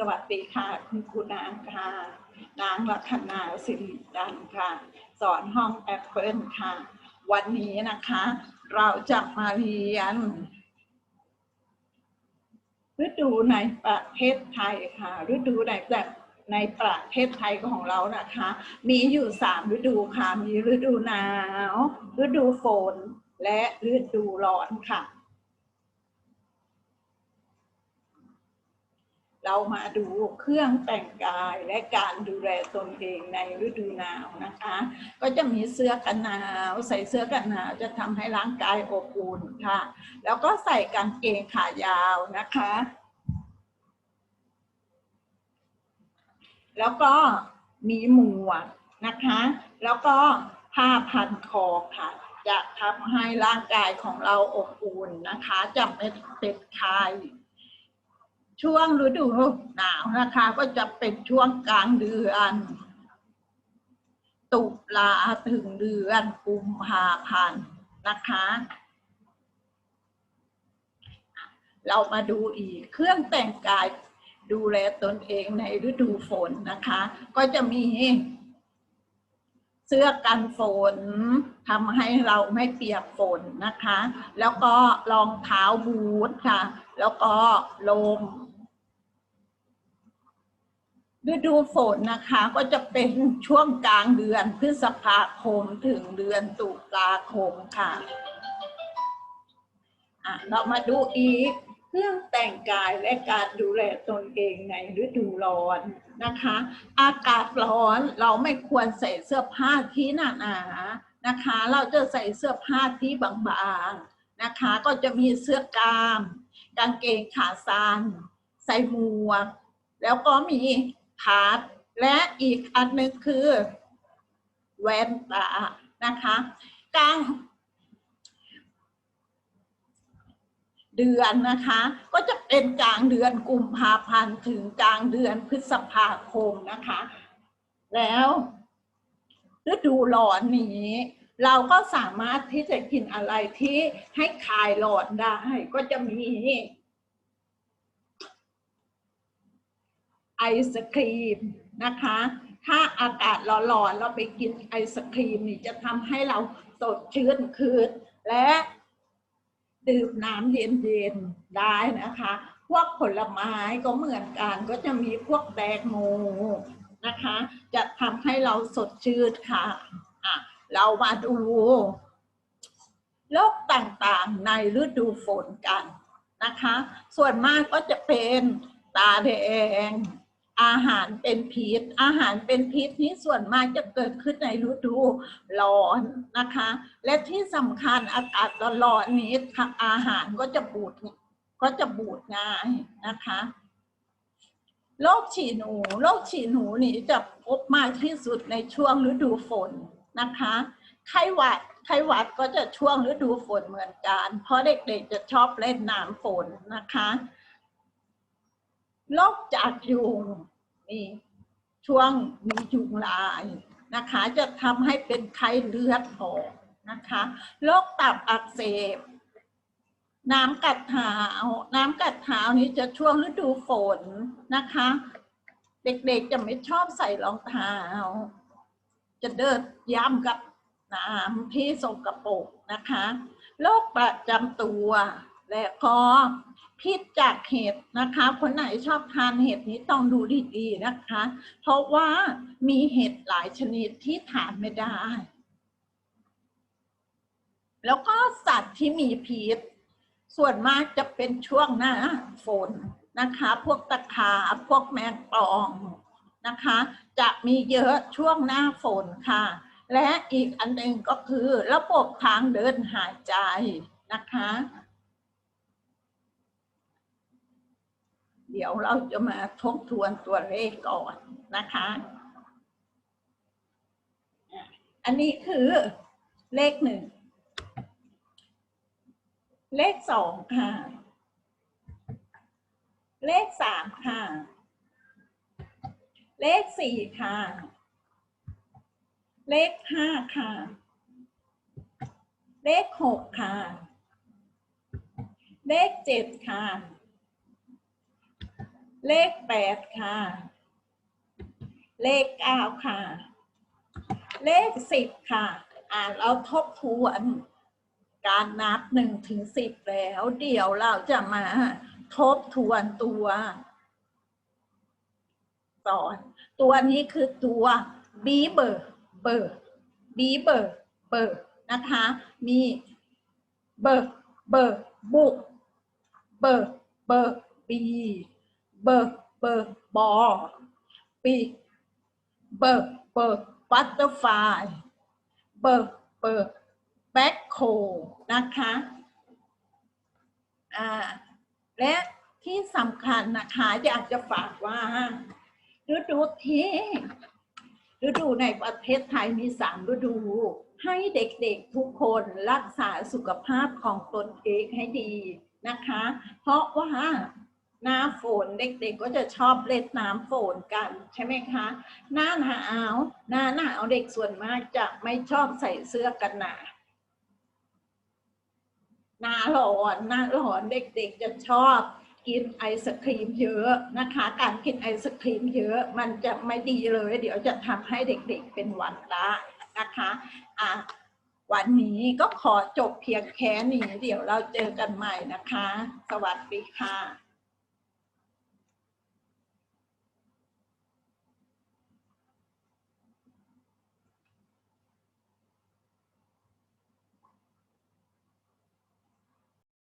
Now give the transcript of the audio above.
สวัสดีค่ะ คุณครูนางค่ะ นางลัคนาสิริจันค่ะ สอนห้องแอปเปิลค่ะ วันนี้นะคะ เราจะมาเรียนฤดูในประเทศไทยค่ะฤดูในแบบในประเทศไทยของเรานะคะ มีอยู่สามฤดูค่ะ มีฤดูหนาว ฤดูฝน และฤดูร้อนค่ะ เรามาดูเครื่องแต่งกายและการดูแลตนเองในฤดูหนาวนะคะ ก็จะมีเสื้อกันหนาว ใส่เสื้อกันหนาวจะทำให้ร่างกายอบอุ่นค่ะ แล้วก็ใส่กางเกงขายาวนะคะ แล้วก็มีหมวกนะคะ แล้วก็ผ้าพันคอค่ะจะทำให้ร่างกายของเราอบอุ่นนะคะจะไม่เป็นไข้ ช่วงฤดูหนาวนะคะ ก็จะเป็นช่วงกลางเดือน ตุลาถึงเดือนกุมภาพันธ์นะคะ เรามาดูอีกเครื่องแต่งกายดูแลตนเองในฤดูฝนนะคะ ก็จะมี เสื้อกันฝนทำให้เราไม่เปียกฝนนะคะ แล้วก็รองเท้าบูทค่ะ แล้วก็ลมฤดูฝนนะคะก็จะเป็นช่วงกลางเดือนพฤษภาคมถึงเดือนตุลาคมค่ะอะเรามาดูอีก เรื่องแต่งกายและการดูแลตนเองในฤดูร้อนนะคะ อากาศร้อนเราไม่ควรใส่เสื้อผ้าที่หนาหนาๆนะคะ เราจะใส่เสื้อผ้าที่บางๆนะคะ ก็จะมีเสื้อกล้าม กางเกงขาสั้นใส่หมวก แล้วก็มีพาร์ทและอีกอันหนึงคือแว่นตานะคะ กาง เดือนนะคะ ก็จะเป็นกลางเดือนกุมภาพันธ์ถึงกลางเดือนพฤษภาคมนะคะ แล้วฤดูร้อนนี้ เราก็สามารถที่จะกินอะไรที่ให้คลายร้อนได้ ก็จะมีไอศครีมนะคะ ถ้าอากาศร้อนๆเราไปกินไอศครีมนี่จะทำให้เราสดชื่นขึ้นและ ดื่มน้ำเย็นๆได้นะคะ พวกผลไม้ก็เหมือนกันก็จะมีพวกแตงโมนะคะ จะทำให้เราสดชื่นค่ะะเรามาดูโรคต่างๆในฤดูฝนกันนะคะ ส่วนมากก็จะเป็นตาแดง อาหารเป็นพิษ อาหารเป็นพิษนี้ส่วนมากจะเกิดขึ้นในฤดูร้อนนะคะ และที่สำคัญอากาศร้อนๆนี้อาหารก็จะบูดก็จะบูดง่ายนะคะโรคฉี่หนูโรคฉี่หนูนี่จะพบมากที่สุดในช่วงฤดูฝนนะคะไข้หวัดไข้หวัดก็จะช่วงฤดูฝนเหมือนกัน เพราะเด็กๆจะชอบเล่นน้ำฝนนะคะ โรคจากยุงนี่ช่วงมียุงลายนะคะ จะทำให้เป็นไข้เลือดออกนะคะโรคตับอักเสบ น้ำกัดเท้าน้ำกัดเท้านี้จะช่วงฤดูฝนนะคะ เด็กๆจะไม่ชอบใส่รองเท้า จะเดินย้ำกับน้ำที่สกปรกนะคะโรคประจำตัวและก็ พิษจากเห็ดนะคะ คนไหนชอบทานเห็ดนี้ต้องดูดีๆนะคะ เพราะว่ามีเห็ดหลายชนิดที่ทานไม่ได้ แล้วก็สัตว์ที่มีพิษ ส่วนมากจะเป็นช่วงหน้าฝนนะคะ พวกตะขาบพวกแมงป่องนะคะ จะมีเยอะช่วงหน้าฝนค่ะ และอีกอันหนึ่งก็คือระบบทางเดินหายใจนะคะ ดี๋ยวเราจะมาทบทวนตัวเลขก่อนนะคะ อันนี้คือเลขหนึ่ง เลขสองค่ะ เลขสามค่ะ เลขสี่ค่ะ เลขห้าค่ะ เลขหกค่ะ เลขเจ็ดค่ะ เลขแปดค่ะ เลขเก้าค่ะ เลขสิบค่ะ อ่านเราทบทวน การนับหนึ่งถึงสิบแล้ว เดี๋ยวเราจะมาทบทวนตัวสอน ตัวนี้คือตัวบีเบอร์เบอร์บีเบอร์เบอร์นะคะ มีเบอร์เบอร์บุกเบอร์เบอร์บี เบอร์เบอร์บอปีเบอร์เบอร์บัตเตอร์ไฟเบอร์เบอร์แบ็คโคนะคะอ่าและที่สำคัญนะคะอยากจะฝากว่าฤดูที่ฤดูในประเทศไทยมีสามฤดู ให้เด็กๆทุกคนรักษาสุขภาพของตนเองให้ดีนะคะ เพราะว่า หน้าฝนเด็กๆก็จะชอบเล่นน้ำฝนกันใช่ไหมคะ หน้าหนาวหน้าหนาวเด็กส่วนมากจะไม่ชอบใส่เสื้อกันหนาวหน้าร้อนหน้าร้อนเด็กๆจะชอบกินไอศครีมเยอะนะคะ การกินไอศครีมเยอะมันจะไม่ดีเลย เดี๋ยวจะทำให้เด็กๆเป็นหวัดได้นะคะอะวันนี้ก็ขอจบเพียงแค่นี้ เดี๋ยวเราเจอกันใหม่นะคะ สวัสดีค่ะ